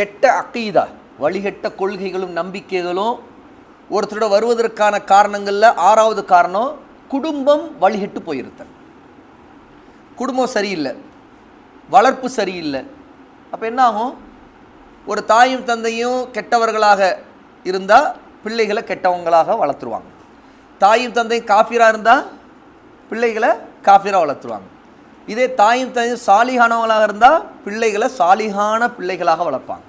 கெட்ட அக்கீதா வழிகட்ட கொள்கைகளும் நம்பிக்கைகளும் ஒருத்தரோட வருவதற்கான காரணங்களில் ஆறாவது காரணம் குடும்பம் வழிகட்டு போயிருத்தல். குடும்பம் சரியில்லை வளர்ப்பு சரியில்லை. அப்போ என்ன ஆகும் ஒரு தாயும் தந்தையும் கெட்டவர்களாக இருந்தால் பிள்ளைகளை கெட்டவங்களாக வளர்த்துருவாங்க. தாயும் தந்தையும் காஃபிராக இருந்தால் பிள்ளைகளை காஃபிராக வளர்த்துருவாங்க. இதே தாயும் தந்தையும் சாலிகானவங்களாக இருந்தால் பிள்ளைகளை சாலிகான பிள்ளைகளாக வளர்ப்பாங்க.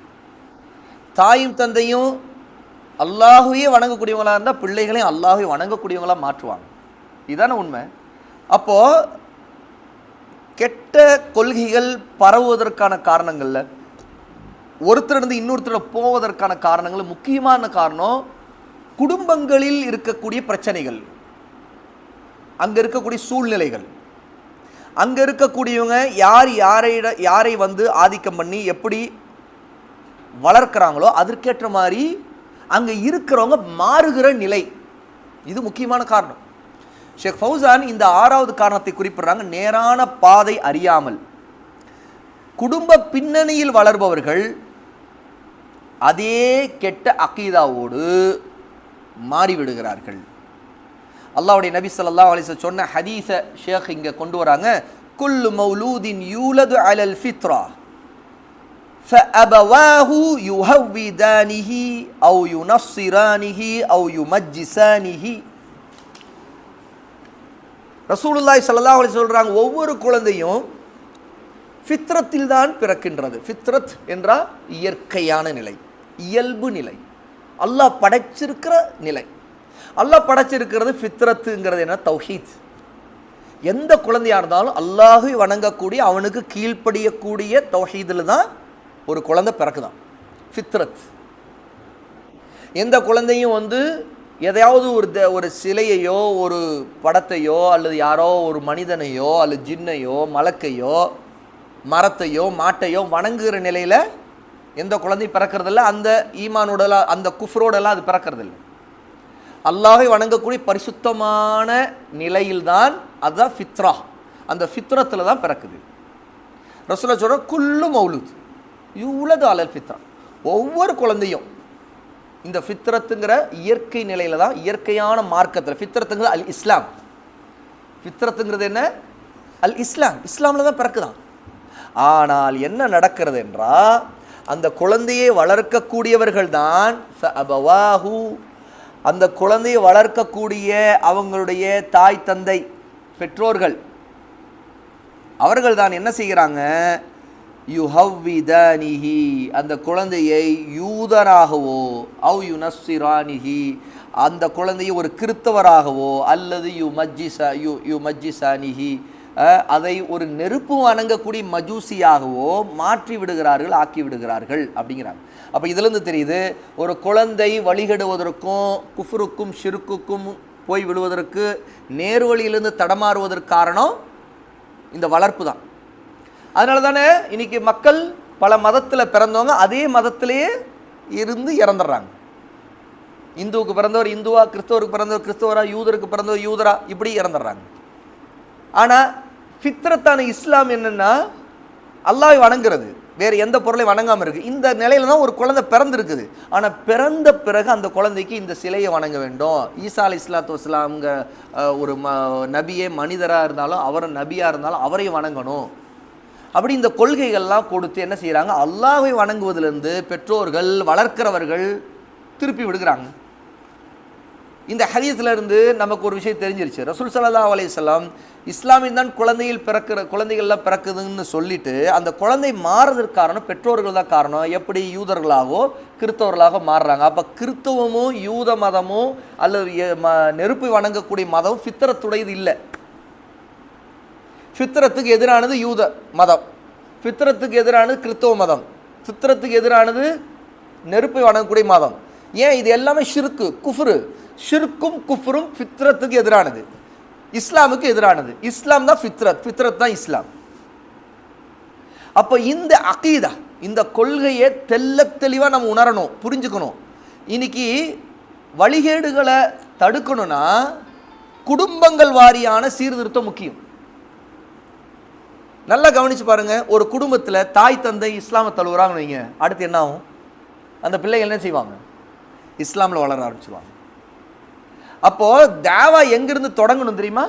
தாயும் தந்தையும் அல்லாஹுவே வணங்கக்கூடியவங்களாக இருந்தால் பிள்ளைகளையும் அல்லாஹுவே வணங்கக்கூடியவங்களாக மாற்றுவாங்க. இதுதானே உண்மை. அப்போது கெட்ட கொள்கைகள் பரவுவதற்கான காரணங்களில் ஒருத்தரிருந்து இன்னொருத்தர் போவதற்கான காரணங்கள் முக்கியமான காரணம் குடும்பங்களில் இருக்கக்கூடிய பிரச்சனைகள். அங்கே இருக்கக்கூடிய சூழ்நிலைகள். அங்கே இருக்கக்கூடியவங்க யார் யாரை யாரை வந்து ஆதிக்கம் பண்ணி எப்படி வளர்க்குறாங்களோ அதற்கேற்ற மாதிரி அங்கே இருக்கிறவங்க மாறுகிற நிலை. இது முக்கியமான காரணம். ஷேக் ஃபௌசான் இந்த ஆறாவது காரணத்தை குறிப்பிடுறாங்க. நேரான பாதை அறியாமல். குடும்ப பின்னணியில் வளர்பவர்கள் அதே கெட்ட அக்கீதாவோடு மாறிவிடுகிறார்கள். அல்லாவுடைய நபி சொல்லா அலிச சொன்ன ஹதீச ஷேக் இங்கே கொண்டு வராங்க. குல்லு மௌலூதின் யூலது அலல் ஃபித்ரா. فأبواه يهودانه أو ينصرانه أو يمجسانه ரசூலுல்லாஹி ஸல்லல்லாஹு அலைஹி சொல்றாங்க ஒவ்வொரு குழந்தையும் ஃபித்ரத்தில் தான் பிறக்கின்றது ஃபித்ரத் என்றால் இயற்கையான நிலை இயல்பு நிலை அல்லாஹ் படைச்சிருக்கிற நிலை அல்லாஹ் படைச்சிருக்கிறது ஃபித்ரத்துங்கிறது என்ன தௌஹீத் எந்த குழந்தையா இருந்தாலும் அல்லாஹை வணங்கக்கூடிய அவனுக்கு கீழ்ப்படியக்கூடிய தௌஹீதில் தான் ஒரு குழந்தை பிறக்குதான். ஃபித்ரத். எந்த குழந்தையும் வந்து எதையாவது ஒரு த ஒரு சிலையையோ ஒரு படத்தையோ அல்லது யாரோ ஒரு மனிதனையோ அல்லது ஜின்னையோ மலக்கையோ மரத்தையோ மாட்டையோ வணங்குகிற நிலையில் எந்த குழந்தையும் பிறக்கறதில்ல. அந்த ஈமானோடலாம் அந்த குஃப்ரோடெல்லாம் அது பிறக்கறதில்ல. அல்லாஹை வணங்கக்கூடிய பரிசுத்தமான நிலையில்தான் அதுதான் ஃபித்ரா. அந்த ஃபித்ரத்தில் தான் பிறக்குது. ரசூலா சொல்கிற குல்லு மௌலுத். இவ்வளவு அலல் ஃபித்ரா. ஒவ்வொரு குழந்தையும் இந்த ஃபித்ரத்துங்கிற இயற்கை நிலையில தான் இயற்கையான மார்க்கத்தில் ஃபித்ரத்துங்கிறது அல் இஸ்லாம். ஃபித்ரத்துங்கிறது என்ன? அல் இஸ்லாம். இஸ்லாமில் தான் பிறக்குதான். ஆனால் என்ன நடக்கிறது என்றால் அந்த குழந்தையை வளர்க்கக்கூடியவர்கள் தான் அபவாஹு அந்த குழந்தையை வளர்க்கக்கூடிய அவங்களுடைய தாய் தந்தை பெற்றோர்கள். அவர்கள் தான் என்ன செய்கிறாங்க? யுஹவ்விதானிஹி அந்த குழந்தையை யூதராகவோ அவ் யுனஸ்ஸிரானிஹி அந்த குழந்தையை ஒரு கிறித்தவராகவோ அல்லது யு மஜ்ஜிசா யு யு மஜ்ஜிசானிஹி அதை ஒரு நெருப்பு வணங்கக்கூடிய மஜூசியாகவோ மாற்றி விடுகிறார்கள் ஆக்கி விடுகிறார்கள் அப்படிங்கிறாங்க. அப்போ இதிலிருந்து தெரியுது ஒரு குழந்தை வழிகெடுவதற்கும் குஃபுருக்கும் ஷிருக்குக்கும் போய் விடுவதற்கு நேர்வழியிலிருந்து தடமாறுவதற்கு காரணம் இந்த வளர்ப்பு தான். அதனால தானே இன்னைக்கு மக்கள் பல மதத்தில் பிறந்தவங்க அதே மதத்திலேயே இருந்து இறந்துடுறாங்க. இந்துவுக்கு பிறந்தவர் இந்துவா கிறிஸ்தவருக்கு பிறந்தவர் கிறிஸ்தவரா யூதருக்கு பிறந்தவர் யூதரா இப்படி இறந்துடுறாங்க. ஆனால் ஃபித்ரத்தான இஸ்லாம் என்னென்னா அல்லாஹ் வணங்குறது. வேறு எந்த பொருளையும் வணங்காமல் இருக்குது இந்த நிலையில தான் ஒரு குழந்தை பிறந்திருக்குது. ஆனால் பிறந்த பிறகு அந்த குழந்தைக்கு இந்த சிலையை வணங்க வேண்டும். ஈசா அலி இஸ்லாத்து வஸ்லாம்ங்க ஒரு ம நபியே மனிதராக இருந்தாலும் அவர் நபியாக இருந்தாலும் அவரையும் வணங்கணும். அப்படி இந்த கொள்கைகள்லாம் கொடுத்து என்ன செய்கிறாங்க அல்லாவை வணங்குவதிலிருந்து பெற்றோர்கள் வளர்க்கிறவர்கள் திருப்பி விடுகிறாங்க. இந்த ஹதீஸ்ல இருந்து நமக்கு ஒரு விஷயம் தெரிஞ்சிருச்சு. ரசூல் சல்லா அலையம் இஸ்லாமின் தான் குழந்தையில் பிறக்கிற குழந்தைகள்லாம் பிறக்குதுன்னு சொல்லிட்டு அந்த குழந்தை மாறுறதுக்கு காரணம் பெற்றோர்கள் தான் காரணம். எப்படி யூதர்களாகவோ கிறித்தவர்களாக மாறுறாங்க. அப்போ கிறிஸ்தவமும் யூத மதமும் அல்லது ம- நெருப்பு வணங்கக்கூடிய மதம் ஃபித்ரத்துடையது இல்லை. ஃபித்ரத்துக்கு எதிரானது யூத மதம். ஃபித்ரத்துக்கு எதிரானது கிறிஸ்தவ மதம். ஃபித்ரத்துக்கு எதிரானது நெருப்பை வணங்கக்கூடிய மதம். ஏன்? இது எல்லாமே ஷிருக்கு குஃப்ரு. ஷிர்க்கும் குஃப்ரும் ஃபித்ரத்துக்கு எதிரானது. இஸ்லாமுக்கு எதிரானது. இஸ்லாம் தான் ஃபித்ரத். ஃபித்ரத் தான் இஸ்லாம். அப்போ இந்த அகீதா இந்த கொள்கையை தெள்ளத் தெளிவாக நம்ம உணரணும் புரிஞ்சுக்கணும். இன்னைக்கு வழிகேடுகளை தடுக்கணும்னா குடும்பங்கள் வாரியான சீர்திருத்தம் முக்கியம். நல்லா கவனிச்சு பாருங்கள் ஒரு குடும்பத்தில் தாய் தந்தை இஸ்லாமை தழுவுறாங்கன்னு வைங்க. அடுத்து என்ன ஆகும்? அந்த பிள்ளைகள் என்ன செய்வாங்க? இஸ்லாமில் வளர ஆரம்பிச்சுவாங்க அப்போது தேவா எங்கேருந்து தொடங்கணும் தெரியுமா?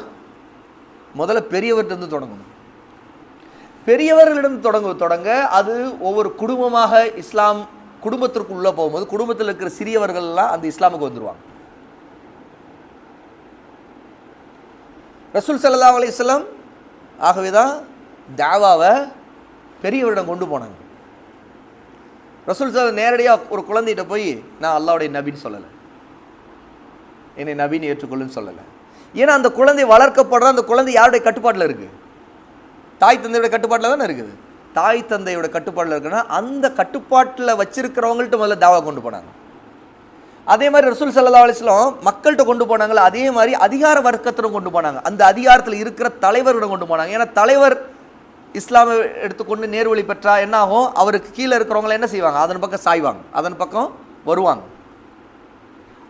முதல்ல பெரியவர்கிட்ட இருந்து தொடங்கணும். பெரியவர்களிடம் தொடங்க தொடங்க அது ஒவ்வொரு குடும்பமாக இஸ்லாம் குடும்பத்திற்கு உள்ளே போகும்போது குடும்பத்தில் இருக்கிற சிறியவர்கள்லாம் அந்த இஸ்லாமுக்கு வந்துடுவாங்க ரசூல் சல்லா அலிஸ்லாம் ஆகவே தான் தாவாவை பெரியவரிடம் கொண்டு போனாங்க. ரசூல் சார் நேரடியாக ஒரு குழந்தைகிட்ட போய் நான் அல்லாவுடைய நபின்னு சொல்லலை. என்னை நபின்னு ஏற்றுக்கொள்ளுன்னு சொல்லலை. ஏன்னா அந்த குழந்தை வளர்க்கப்படுற அந்த குழந்தை யாருடைய கட்டுப்பாட்டில் இருக்குது தாய் தந்தையோட கட்டுப்பாட்டில் தானே இருக்குது? தாய் தந்தையோட கட்டுப்பாட்டில் இருக்குன்னா அந்த கட்டுப்பாட்டில் வச்சிருக்கிறவங்கள்ட்ட முதல்ல தாவா கொண்டு போனாங்க. அதே மாதிரி ரசூல் சல்லா அலிஸ்லாம் மக்கள்கிட்ட கொண்டு போனாங்களே அதே மாதிரி அதிகார வர்க்கத்திடம் கொண்டு போனாங்க. அந்த அதிகாரத்தில் இருக்கிற தலைவரிடம் கொண்டு போனாங்க. ஏன்னா தலைவர் இஸ்லாமை எடுத்துக்கொண்டு நேர்வழி பெற்றா என்ன ஆகும் அவருக்கு கீழே இருக்கிறவங்கள என்ன செய்வாங்க? அதன் பக்கம் சாய்வாங்க. அதன் பக்கம் வருவாங்க.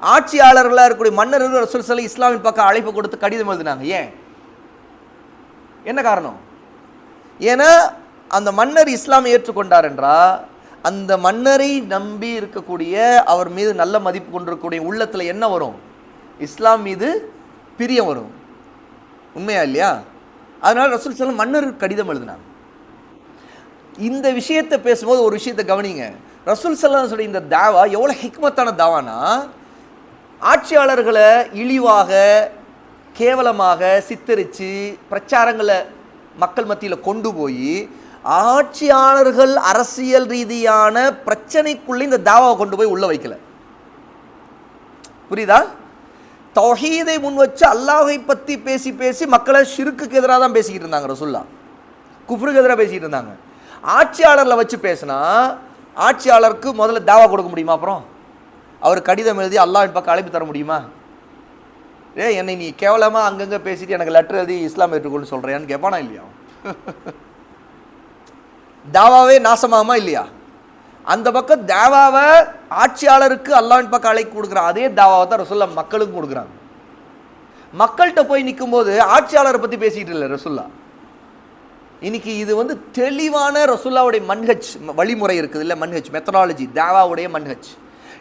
ஆட்சியாளர்களாக இருக்கக்கூடிய மன்னர்கள் ரசூல் சல்லா இஸ்லாமின் பக்கம் அழைப்பு கொடுத்து கடிதம் எழுதினாங்க. ஏன்? என்ன காரணம்? ஏன்னா அந்த மன்னர் இஸ்லாமை ஏற்றுக்கொண்டார் என்றால் அந்த மன்னரை நம்பி இருக்கக்கூடிய அவர் மீது நல்ல மதிப்பு கொண்டிருக்கக்கூடிய உள்ளத்தில் என்ன வரும்? இஸ்லாம் மீது பிரியம் வரும். உண்மையா இல்லையா? அதனால் ரசூல் செல்லம் மன்னர் கடிதம் எழுதினாங்க. இந்த விஷயத்தை பேசும்போது ஒரு விஷயத்தை கவனிங்க. ரசூல் சல்லாம் சொல்லி இந்த தாவா எவ்வளோ ஹிக்மத்தான தாவானா ஆட்சியாளர்களை இழிவாக கேவலமாக சித்தரித்து பிரச்சாரங்களை மக்கள் மத்தியில் கொண்டு போய் ஆட்சியாளர்கள் அரசியல் ரீதியான பிரச்சனைக்குள்ளே இந்த தாவாவை கொண்டு போய் உள்ளே வைக்கல. புரியுதா? தௌஹீதை முன் வச்சு அல்லாஹை பற்றி பேசி பேசி மக்களை ஷிருக்குக்கு எதிராக தான் பேசிக்கிட்டு இருந்தாங்க ரசுல்லா. குஃப்ருக்கு எதிராக பேசிக்கிட்டு இருந்தாங்க. ஆட்சியாளரில் வச்சு பேசினா ஆட்சியாளருக்கு முதல்ல தாவா கொடுக்க முடியுமா அப்புறம்? அவர் கடிதம் எழுதி அல்லாவின் பக்கம் அழைப்பு தர முடியுமா? ஏ என்னை நீ கேவலமாக அங்கங்கே பேசிட்டு எனக்கு லெட்டர் எழுதி இஸ்லாம் ஏற்றுக்கொண்டு சொல்கிறேன்னு கேட்பானா இல்லையா? தாவாவே நாசமாகுமா இல்லையா? அந்த பக்கம் தாவாவை ஆட்சியாளருக்கு அல்லாவின் பக்கம் அழைக்க கொடுக்குறான் அதே தாவாவை தான் ரசுல்லா மக்களுக்கும் கொடுக்குறாங்க. மக்கள்கிட்ட போய் நிற்கும்போது ஆட்சியாளரை பற்றி பேசிக்கிட்டு இல்லை ரசுல்லா இன்னைக்கு இது வந்து தெளிவான ரசுல்லாவுடைய மன்ஹஜ் வழிமுறை இருக்குது இல்லை மன்ஹஜ் மெத்தடாலஜி தேவாவுடைய மன்ஹஜ்.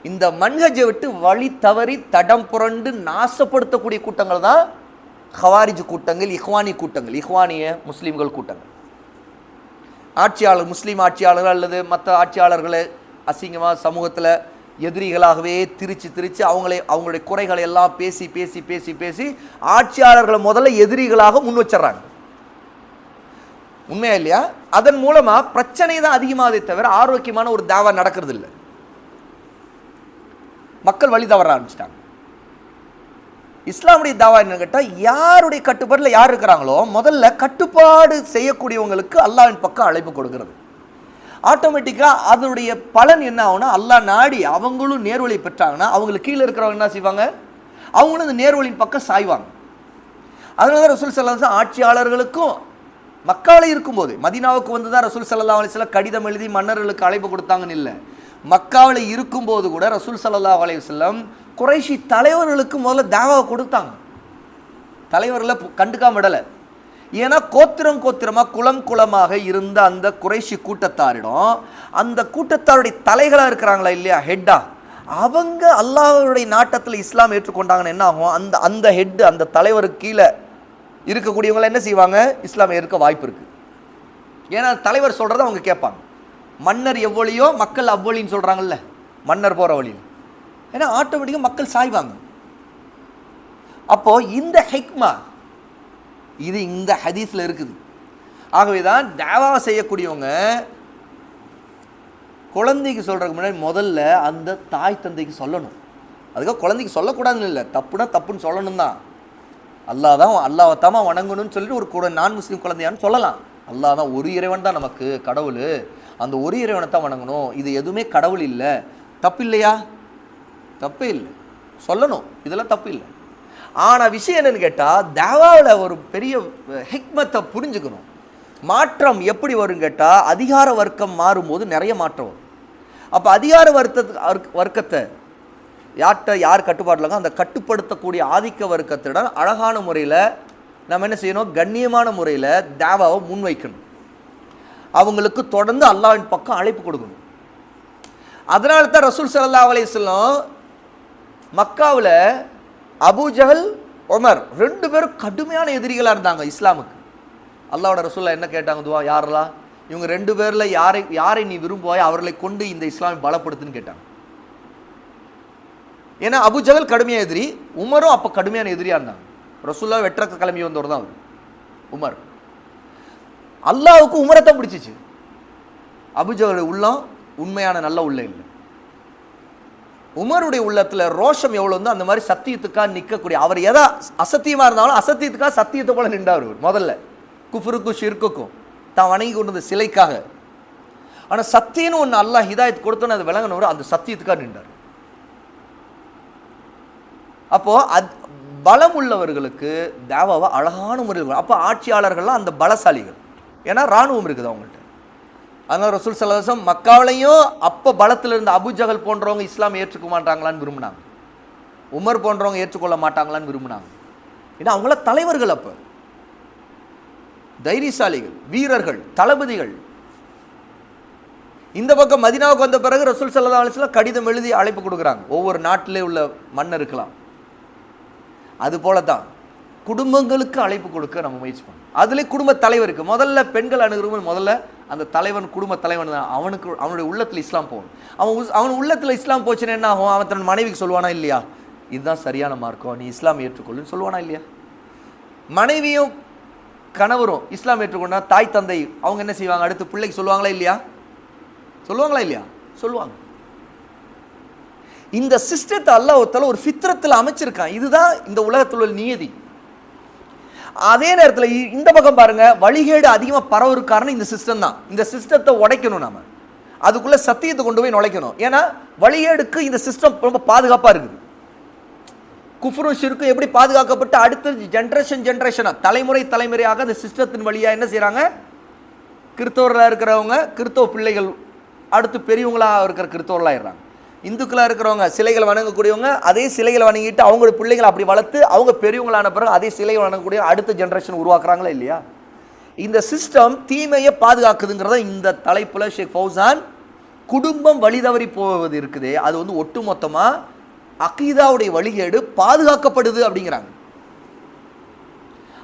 இந்த மன்ஹஜை விட்டு வழி தவறி தடம் புரண்டு நாசப்படுத்தக்கூடிய கூட்டங்கள் தான் ஹவாரிஜ் கூட்டங்கள் இஹ்வானி கூட்டங்கள் இஹ்வானிய முஸ்லீம்கள் கூட்டங்கள். ஆட்சியாளர் முஸ்லீம் ஆட்சியாளர்கள் அல்லது மற்ற ஆட்சியாளர்களை அசிங்கமாக சமூகத்தில் எதிரிகளாகவே திரிச்சு திரிச்சு அவங்களை அவங்களுடைய குறைகளை எல்லாம் பேசி பேசி பேசி பேசி ஆட்சியாளர்களை முதல்ல எதிரிகளாக முன் வச்சிடுறாங்க. உண்மையா இல்லையா? அதன் மூலமாக பிரச்சனை தான் அதிகமாகதே தவிர ஆரோக்கியமான ஒரு தாவா நடக்கிறது இல்லை மக்கள் வழி தவற ஆரம்பிச்சிட்டாங்க. இஸ்லாமுடைய தாவா என்னன்னு கேட்டால் யாருடைய கட்டுப்பாட்டில் யார் இருக்கிறாங்களோ முதல்ல கட்டுப்பாடு செய்யக்கூடியவங்களுக்கு அல்லாவின் பக்கம் அழைப்பு கொடுக்கிறது. ஆட்டோமேட்டிக்காக அதனுடைய பலன் என்ன ஆகும்னா அல்லாஹ் நாடி அவங்களும் நேர்வழி பெற்றாங்கன்னா அவங்களுக்கு கீழே இருக்கிறவங்க என்ன செய்வாங்க? அவங்களும் அந்த நேர்வழியின் பக்கம் சாய்வாங்க. அதனால தான் ரசூல் சல்லா ஆட்சியாளர்களுக்கும் மக்காலே இருக்கும்போது மதீனாவுக்கு வந்து தான் ரசூல் சல்லா அலிஸ்ல கடிதம் எழுதி மன்னர்களுக்கு அழைப்பு கொடுத்தாங்கன்னு இல்லை. மக்காவில் இருக்கும்போது கூட ரசூல் சல்லா அலையம் குறைஷி தலைவர்களுக்கு முதல்ல தாவாவை கொடுத்தாங்க. தலைவர்களை கண்டுக்காம விடலை ஏன்னா கோத்திரம் கோத்திரமாக குலம் குலமாக இருந்த அந்த குறைஷி கூட்டத்தாரிடம் அந்த கூட்டத்தாருடைய தலைகளாக இருக்கிறாங்களா இல்லையா ஹெட்டா? அவங்க அல்லாஹருடைய நாட்டத்தில் இஸ்லாம் ஏற்றுக்கொண்டாங்கன்னு என்ன ஆகும்? அந்த அந்த ஹெட்டு அந்த தலைவருக்கு கீழே இருக்கக்கூடியவங்களை என்ன செய்வாங்க? இஸ்லாம் ஏற்க வாய்ப்பு இருக்குது ஏன்னா தலைவர் சொல்கிறத அவங்க கேட்பாங்க. மன்னர் எவ்வளியோ மக்கள் அவ்வளின்னு சொல்கிறாங்கல்ல மன்னர் போகிற வழியில். ஏன்னா ஆட்டோமேட்டிக்காக மக்கள் சாய்வாங்க அப்போது இந்த ஹெக்மா இது இந்த ஹதீஸில் இருக்குது. ஆகவே தான் தாவா செய்யக்கூடியவங்க குழந்தைக்கு சொல்கிறதுக்கு முன்னாடி முதல்ல அந்த தாய் தந்தைக்கு சொல்லணும். அதுக்காக குழந்தைக்கு சொல்லக்கூடாதுன்னு இல்லை தப்புனா தப்புன்னு சொல்லணும் தான் அல்லாஹ் தான் அல்லாஹ் தாமா வணங்கணும்னு சொல்லிட்டு ஒரு கூட நான் முஸ்லீம் குழந்தையான்னு சொல்லலாம். அல்லா தான் ஒரு இறைவன் தான் நமக்கு கடவுள். அந்த ஒரு இறைவனை தான் வணங்கணும். இது எதுவுமே கடவுள் இல்லை. தப்பு இல்லையா? தப்பு இல்லை சொல்லணும் இதெல்லாம் தப்பு இல்லை ஆனால் விஷயம் என்னென்னு கேட்டால் தேவாவில் ஒரு பெரிய ஹிக்மத்தை புரிஞ்சுக்கணும். மாற்றம் எப்படி வரும் கேட்டால் அதிகார வர்க்கம் மாறும்போது நிறைய மாற்றம் வரும். அப்போ அதிகார வர்க்கத்து வர்க்கத்தை யார்கிட்ட யார் கட்டுப்பாட்டில் அந்த கட்டுப்படுத்தக்கூடிய ஆதிக்க வர்க்கத்திடம் அழகான முறையில் நம்ம என்ன செய்யணும்? கண்ணியமான முறையில் தேவாவை முன்வைக்கணும். அவங்களுக்கு தொடர்ந்து அல்லாவின் பக்கம் அழைப்பு கொடுக்கணும். அதனால தான் ரசூல் சல்லா அலையம் மக்காவில் அபுஜஹல் உமர் ரெண்டு பேரும் கடுமையான எதிரிகளாக இருந்தாங்க இஸ்லாமுக்கு. அல்லாவோட ரசூல்லா என்ன கேட்டாங்க துவா? யாரெல்லாம்? இவங்க ரெண்டு பேரில் யாரை யாரை நீ விரும்புவாய் அவர்களை கொண்டு இந்த இஸ்லாமை பலப்படுத்துன்னு கேட்டாங்க. ஏன்னா அபுஜகல் கடுமையான எதிரி உமரும் அப்போ கடுமையான எதிரியாக இருந்தாங்க. ரசூல்லா வெற்றக்க கிளம்பி வந்தவர் தான் அவர் உமர். அல்லாவுக்கு தான் பிடிச்சிச்சு. அபுஜகல் உள்ளம் உண்மையான நல்ல உள்ள இல்லை. உமருடைய உள்ளத்தில் ரோஷம் எவ்வளோ அந்த மாதிரி சத்தியத்துக்காக நிற்கக்கூடிய அவர் எதா அசத்தியமாக இருந்தாலும் அசத்தியத்துக்காக சத்தியத்தை போல நின்றார் அவர் முதல்ல. குஃபருக்கும் ஷிர்க்குக்கும். தான் வணங்கி கொண்டு வந்த சிலைக்காக. ஆனால் சத்தியம்னு ஒன்று அல்லாஹ் ஹிதாயத் கொடுத்தோன்னு அது விளங்கினவர் அந்த சத்தியத்துக்காக நின்றார். அப்போது அது பலம் உள்ளவர்களுக்கு தேவாவை அழகான முறையில் அப்போ ஆட்சியாளர்கள்லாம் அந்த பலசாலிகள். ஏன்னா ராணுவம் இருக்குது அவங்கள்ட்ட. அதனால் ரசூல் சல்லாசம் மக்காவிலையும் அப்போ பலத்தில் இருந்த அபுஜகல் போன்றவங்க இஸ்லாம் ஏற்றுக்க மாட்டாங்களான்னு விரும்பினாங்க. உமர் போன்றவங்க ஏற்றுக்கொள்ள மாட்டாங்களான்னு விரும்பினாங்க. ஏன்னா அவங்கள தலைவர்கள் அப்போ. தைரியசாலிகள் வீரர்கள் தளபதிகள். இந்த பக்கம் மதினாவுக்கு வந்த பிறகு ரசூல் சல்லா அலிஸ்லாம் கடிதம் எழுதி அழைப்பு கொடுக்குறாங்க. ஒவ்வொரு நாட்டிலே உள்ள மன்னருக்கலாம் அது போல தான் குடும்பங்களுக்கு அழைப்பு கொடுக்க நம்ம முயற்சி பண்ணணும். அதுலேயே குடும்ப தலைவருக்கு முதல்ல பெண்கள் அணுகிறவங்க முதல்ல அந்த தலைவன் குடும்ப தலைவன் தான். அவனுக்கு அவனுடைய உள்ளத்தில் இஸ்லாம் போகணும். அவன் அவன் உள்ளத்தில் இஸ்லாம் போச்சுன்னா என்ன ஆகும்? அவன் தன் மனைவிக்கு சொல்லுவானா இல்லையா? இதுதான் சரியான மார்க்கம் நீ இஸ்லாம் ஏற்றுக்கொள்ளுன்னு சொல்லுவானா இல்லையா? மனைவியும் கணவரும் இஸ்லாம் ஏற்றுக்கொண்டா தாய் தந்தை அவங்க என்ன செய்வாங்க? அடுத்து பிள்ளைக்கு சொல்லுவாங்களா இல்லையா? சொல்லுவாங்களா இல்லையா? சொல்லுவாங்க. இந்த சிஸ்டத்தை அல்லாஹ்வுத்தால ஒரு ஃபித்ரத்தில் அமைச்சிருக்கான். இதுதான் இந்த உலகத்தில் உள்ள நியதி. அதே நேரத்தில் இந்த பக்கம் பாருங்க வழிகேடு அதிகமாக பரவருக்கு காரணம் இந்த சிஸ்டம் தான். இந்த சிஸ்டத்தை உடைக்கணும் நம்ம அதுக்குள்ளே சத்தியத்தை கொண்டு போய் நுழைக்கணும். ஏன்னா வழிகேடுக்கு இந்த சிஸ்டம் ரொம்ப பாதுகாப்பாக இருக்குது. குஃப்ரும் ஷிர்க்கும் எப்படி பாதுகாக்கப்பட்டு அடுத்த ஜென்ரேஷன் ஜென்ரேஷனாக தலைமுறை தலைமுறையாக அந்த சிஸ்டத்தின் வழியாக என்ன செய்கிறாங்க கிறித்தவர்களாக இருக்கிறவங்க கிறித்தவ பிள்ளைகள் அடுத்து பெரியவங்களாக இருக்கிற கிறித்தவர்களாக ஆயிடுறாங்க. இந்துக்களாக இருக்கிறவங்க சிலைகள் வணங்கக்கூடியவங்க அதே சிலைகளை வணங்கிட்டு அவங்களோட பிள்ளைகளை அப்படி வளர்த்து அவங்க பெரியவங்களான பிறகு அதே சிலைகள் வணங்கக்கூடிய அடுத்த ஜென்ரேஷன் உருவாக்குறாங்களா இல்லையா? இந்த சிஸ்டம் தீமையை பாதுகாக்குதுங்கிறத இந்த தலைப்பில் ஷேக் ஃபௌசான் குடும்பம் வழிதவறி போவது இருக்குது. அது வந்து ஒட்டுமொத்தமாக அகீதாவுடைய வழிகேடு பாதுகாக்கப்படுது அப்படிங்கிறாங்க.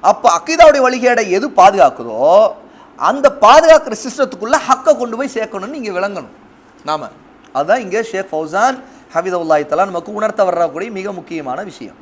அப்போ அக்கீதாவுடைய வழிகேடை எது பாதுகாக்குதோ அந்த பாதுகாக்கிற சிஸ்டத்துக்குள்ளே ஹக்கை கொண்டு போய் சேர்க்கணும்னு இங்கே விளங்கணும். நாம அதுதான் இங்கே ஷேக் ஃபௌசான் ஹபீதவுல்லாஹி தலா நமக்கு உணர்த்த வரக்கூடிய மிக முக்கியமான விஷயம்.